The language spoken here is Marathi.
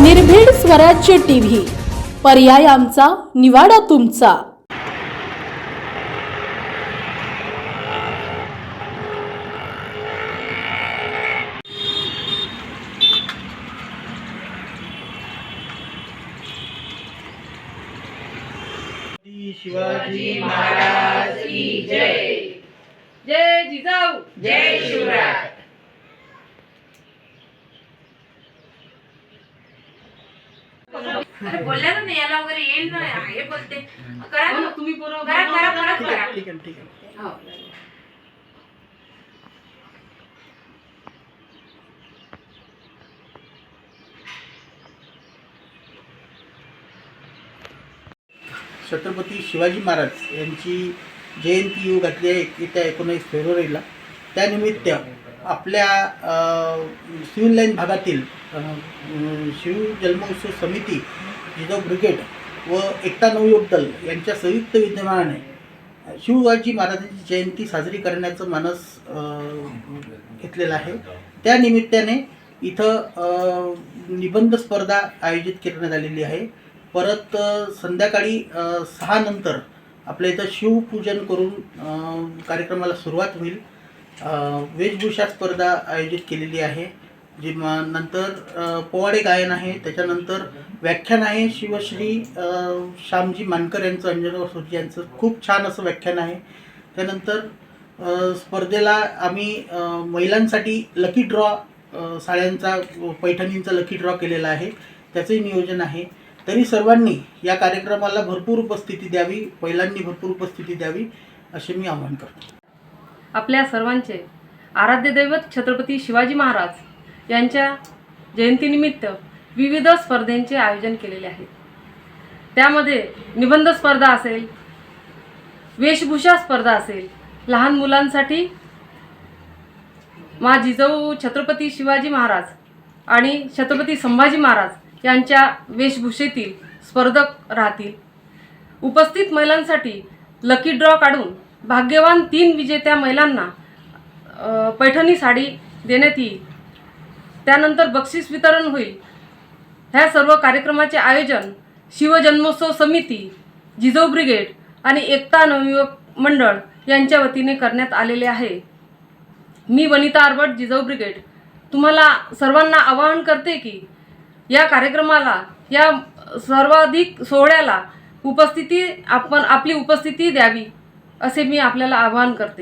निर्भीड स्वराज्य टीव्ही. पर्याय आमचा निवाडा तुमचा. शिवाजी महाराज की जय. जय जिजाऊ. जय शिवराय. अरे बोलल्या ना याला वगैरे येईल ना हे बोलते. करा ना तुम्ही करा करा करा करा. ठीक आहे ठीक आहे. हो. छत्रपती शिवाजी महाराज यांची जयंती येऊ घातली आहे येत्या एकोणीस फेब्रुवारीला. त्यानिमित्त आपल्या सिव्हिल लाईन भागातील शिव जन्मोत्सव समिती जिजाऊ ब्रिगेड व एकता नवयोग दल यांच्या संयुक्त विद्यमानाने शिवबाजी महाराजांची जयंती साजरी करण्याचं मानस घेतलेला घेतलेलं आहे. त्या निमित्ताने इथं निबंध स्पर्धा आयोजित करण्यात आलेली आहे. परत संध्याकाळी सहा नंतर आपल्या इथं शिवपूजन करून कार्यक्रमाला सुरुवात होईल. वेशभूषा स्पर्धा आयोजित केलेली आहे जी म नंतर पोवाडे गायन आहे त्याच्यानंतर व्याख्यान आहे शिवश्री श्यामजी मानकर यांचं अंजना सुजी यांचं. खूप छान असं व्याख्यान आहे. त्यानंतर स्पर्धेला आम्ही महिलांसाठी लकी ड्रॉ साड्यांचा पैठणींचा लकी ड्रॉ केलेला आहे. त्याचंही नियोजन आहे. तरी सर्वांनी या कार्यक्रमाला भरपूर उपस्थिती द्यावी महिलांनी भरपूर उपस्थिती द्यावी असे मी आवाहन करतो. आपल्या सर्वांचे. आराध्य दैवत छत्रपती शिवाजी महाराज यांच्या जयंतीनिमित्त विविध स्पर्धेंचे आयोजन केलेले आहे. त्यामध्ये निबंध स्पर्धा असेल वेशभूषा स्पर्धा असेल लहान मुलांसाठी मा जिजाऊ छत्रपती शिवाजी महाराज आणि छत्रपती संभाजी महाराज यांच्या वेशभूषेतील स्पर्धक राहतील. उपस्थित महिलांसाठी लकी ड्रॉ काढून भाग्यवान तीन विजेत्या महिलांना पैठणी साडी देण्यात येईल. त्यानंतर बक्षीस वितरण होईल. ह्या सर्व कार्यक्रमाचे आयोजन शिवजन्मोत्सव समिती जिजाऊ ब्रिगेड आणि एकता नवयुवक मंडळ यांच्या वतीने करण्यात आलेले आहे. मी वनिता आरबट जिजाऊ ब्रिगेड. तुम्हाला सर्वांना आवाहन करते की या कार्यक्रमाला या सर्वाधिक सोहळ्याला उपस्थिती आपण आपली उपस्थिती द्यावी. असे मी आपल्याला आवाहन करते.